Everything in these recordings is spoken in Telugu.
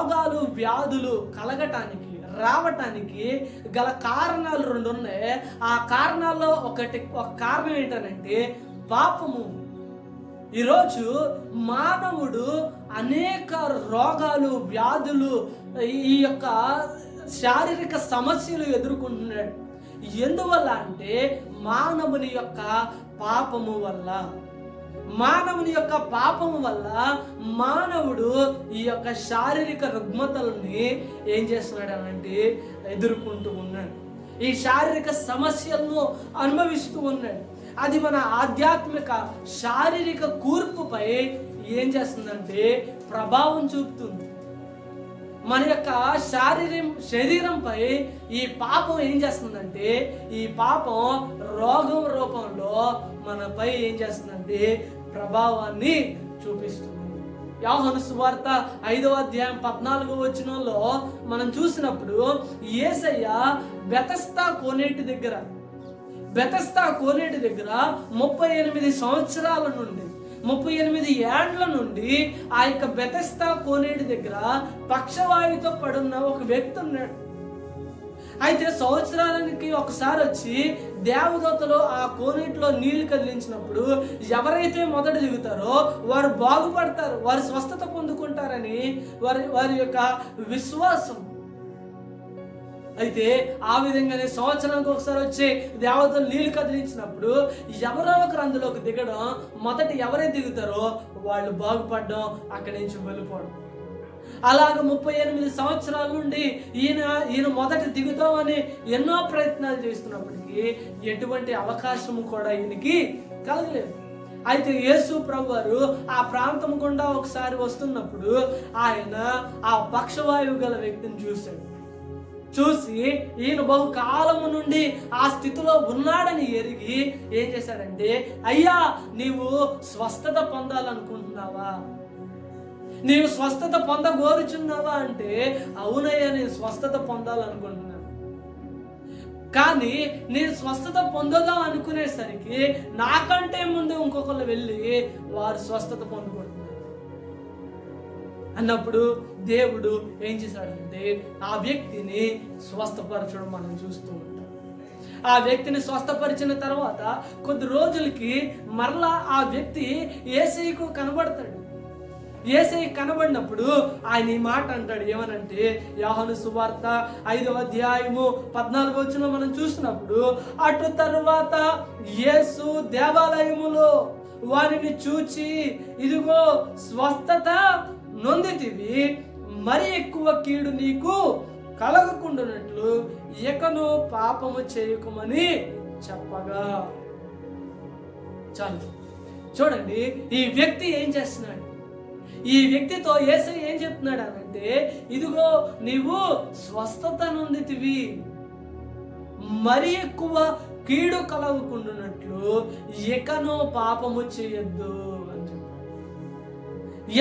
రోగాలు వ్యాధులు కలగటానికి రావటానికి గల కారణాలు రెండు ఉన్నాయి ఆ కారణాల్లో ఒకటి ఒక కారణం ఏంటనంటే పాపము. ఈరోజు మానవుడు అనేక రోగాలు వ్యాధులు ఈ యొక్క శారీరక సమస్యలు ఎదుర్కొంటున్నాడు. ఎందువల్ల అంటే మానవుని యొక్క పాపము వల్ల. మానవుని యొక్క పాపం వల్ల మానవుడు ఈ యొక్క శారీరక రుగ్మతల్ని ఏం చేస్తున్నాడు అంటే ఎదుర్కొంటూ ఉన్నాడు. ఈ శారీరక సమస్యలను అనుభవిస్తూ ఉన్నాడు. అది మన ఆధ్యాత్మిక శారీరక కూర్పుపై ఏం చేస్తుందంటే ప్రభావం చూపుతుంది. మన యొక్క శారీరం శరీరంపై ఈ పాపం ఏం చేస్తుందంటే ఈ పాపం రోగం రూపంలో మనపై ఏం చేస్తుందంటే ప్రభావాన్ని చూపిస్తుంది. యోహను సువార్త ఐదవ అధ్యాయం పద్నాలుగో వచనంలో మనం చూసినప్పుడు ఏసయ్య బెతస్తా కోనేటి దగ్గర బెతస్తా కోనేటి దగ్గర ముప్పై ఎనిమిది సంవత్సరాల నుండి ముప్పై ఎనిమిది ఏండ్ల నుండి ఆ యొక్క బెతస్తా కోనేటి దగ్గర పక్షవాయుతో పడున్న ఒక వ్యక్తి ఉన్నాడు. అయితే సంవత్సరానికి ఒకసారి వచ్చి దేవదత్తలు ఆ కోనేటిలో నీళ్ళు కదిలించినప్పుడు ఎవరైతే మొదట దిగుతారో వారు బాగుపడతారు వారు స్వస్థత పొందుకుంటారని వారి వారి యొక్క విశ్వాసం. అయితే ఆ విధంగానే సంవత్సరానికి ఒకసారి వచ్చి దేవతలు నీళ్ళు కదిలించినప్పుడు ఎవరో ఒకరు అందులోకి దిగడం మొదట ఎవరైతే దిగుతారో వాళ్ళు బాగుపడడం అక్కడి నుంచి వెళ్ళిపోవడం. అలాగ ముప్పై ఎనిమిది సంవత్సరాల నుండి ఈయన ఈయన మొదట దిగుతామని ఎన్నో ప్రయత్నాలు చేస్తున్నప్పటికీ ఎటువంటి అవకాశం కూడా ఈయనకి కలగలేదు. అయితే యేసు ప్రభువారు ఆ ప్రాంతం గుండా ఒకసారి వస్తున్నప్పుడు ఆయన ఆ పక్షవాయువు గల వ్యక్తిని చూశాడు. చూసి ఈయన బహుకాలము నుండి ఆ స్థితిలో ఉన్నాడని ఎరిగి ఏం చేశాడంటే అయ్యా నీవు స్వస్థత పొందాలనుకుంటున్నావా? నీవు స్వస్థత పొందగోరుచున్నావా అంటే అవునయ్యా నేను స్వస్థత పొందాలనుకుంటున్నాను. కానీ నేను స్వస్థత పొందదాం అనుకునేసరికి నాకంటే ముందు ఇంకొకరు వెళ్ళి వారు స్వస్థత పొందుకుంటున్నారు. అన్నప్పుడు దేవుడు ఏం చేశాడంటే ఆ వ్యక్తిని స్వస్థపరచడం మనం చూస్తూ ఉంటాం. ఆ వ్యక్తిని స్వస్థపరిచిన తర్వాత కొద్ది రోజులకి మరలా ఆ వ్యక్తి ఏసీకు కనబడతాడు. ఏసై కనబడినప్పుడు ఆయన ఈ మాట అంటాడు ఏమనంటే యాహను సువార్త ఐదవ అధ్యాయము పద్నాలుగు వచ్చిన మనం చూసినప్పుడు అటు తరువాత యేసు దేవాలయములో వారిని చూచి ఇదిగో స్వస్థత నొందితివి మరి ఎక్కువ కీడు నీకు కలగకుండానట్లు ఇకను పాపము చేయకమని చెప్పగా. చాలు. చూడండి ఈ వ్యక్తి ఏం చేస్తున్నాడు? ఈ వ్యక్తితో ఏసై ఏం చెప్తున్నాడు అంటే ఇదిగో నీవు స్వస్థత నొందితివి. మరి ఎక్కువ కీడు కలగకుండానట్లు ఇకను పాపము చేయొద్దు అని చెప్పాడు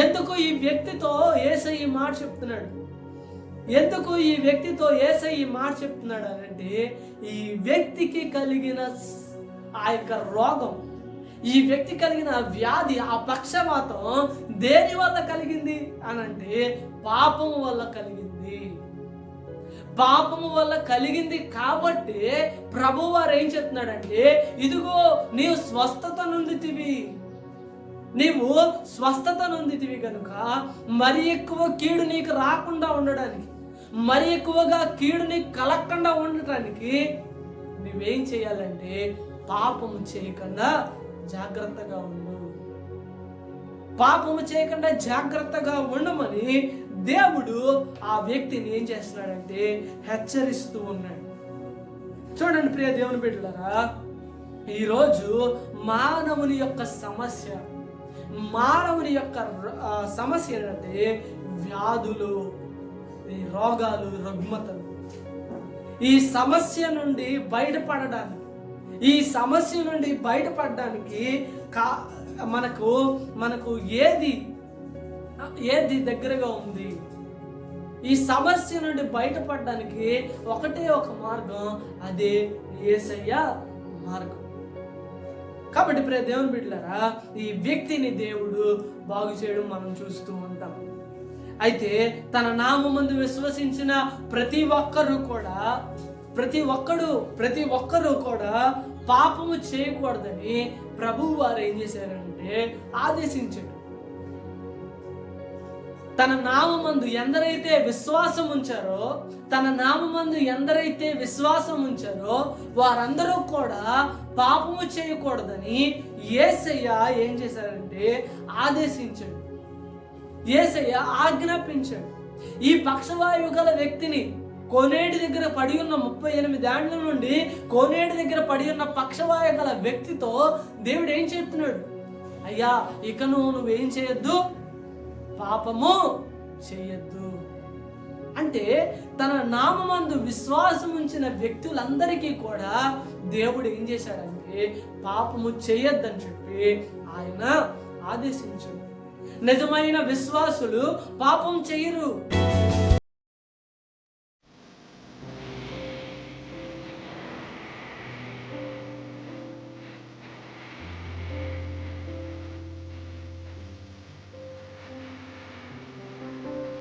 ఎందుకు ఈ వ్యక్తితో ఏసై ఈ మాట చెప్తున్నాడు? ఎందుకు ఈ వ్యక్తితో ఏసై ఈ మాట చెప్తున్నాడు అంటే ఈ వ్యక్తికి కలిగిన ఆ యొక్క రోగం ఈ వ్యక్తి కలిగిన వ్యాధి ఆ పక్షపాతం దేని వల్ల కలిగింది అని అంటే పాపము వల్ల కలిగింది. పాపము వల్ల కలిగింది కాబట్టి ప్రభు వారు ఏం చెప్తున్నాడంటే ఇదిగో నీవు స్వస్థత నుండితివి నీవు స్వస్థత నుండితివి కనుక మరి ఎక్కువ కీడు నీకు రాకుండా ఉండడానికి మరి ఎక్కువగా కీడు నీకు కలగకుండా ఉండటానికి నువ్వేం చేయాలంటే పాపము చేయకుండా జాగ్రత్తగా ఉండు. పాపము చేయకుండా జాగ్రత్తగా ఉండమని దేవుడు ఆ వ్యక్తిని ఏం చేస్తున్నాడంటే హెచ్చరిస్తూ ఉన్నాడు. చూడండి ప్రియ దేవుని బిడ్డలారా ఈరోజు మానవుని యొక్క సమస్య మానవుని యొక్క సమస్య ఏంటంటే వ్యాధులు ఈ రోగాలు రుగ్మతలు. ఈ సమస్య నుండి బయటపడడానికి ఈ సమస్య నుండి బయటపడడానికి కా మనకు మనకు ఏది ఏది దగ్గరగా ఉంది? ఈ సమస్య నుండి బయటపడడానికి ఒకటే ఒక మార్గం అదే ఏసయ్య మార్గం. కాబట్టి ప్రే దేవుని బిడ్డలారా ఈ వ్యక్తిని దేవుడు బాగు చేయడం మనం చూస్తూ ఉంటాం. అయితే తన నామందు విశ్వసించిన ప్రతి ఒక్కరూ కూడా ప్రతి ఒక్కడు ప్రతి ఒక్కరు కూడా పాపము చేయకూడదని ప్రభువు వారు ఏం చేశారంటే ఆదేశించాడు తన నామందు ఎందరైతే విశ్వాసం ఉంచారో తన నామందు ఎందరైతే విశ్వాసం ఉంచారో వారందరూ కూడా పాపము చేయకూడదని ఏసయ్య ఏం చేశారంటే ఆదేశించాడు. ఏసయ్య ఆజ్ఞాపించాడు. ఈ పక్షవాయువు గల వ్యక్తిని కోనేటి దగ్గర పడి ఉన్న ముప్పై ఎనిమిది ఏండ్ల నుండి కోనేటి దగ్గర పడి ఉన్న పక్షవాయ గల వ్యక్తితో దేవుడు ఏం చెప్తున్నాడు? అయ్యా ఇక నువ్వు నువ్వేం చేయొద్దు? పాపము చేయొద్దు. అంటే తన నామందు విశ్వాసం ఉంచిన వ్యక్తులందరికీ కూడా దేవుడు ఏం చేశాడంటే పాపము చేయొద్దని చెప్పి ఆయన ఆదేశించాడు. నిజమైన విశ్వాసులు పాపం చేయరు.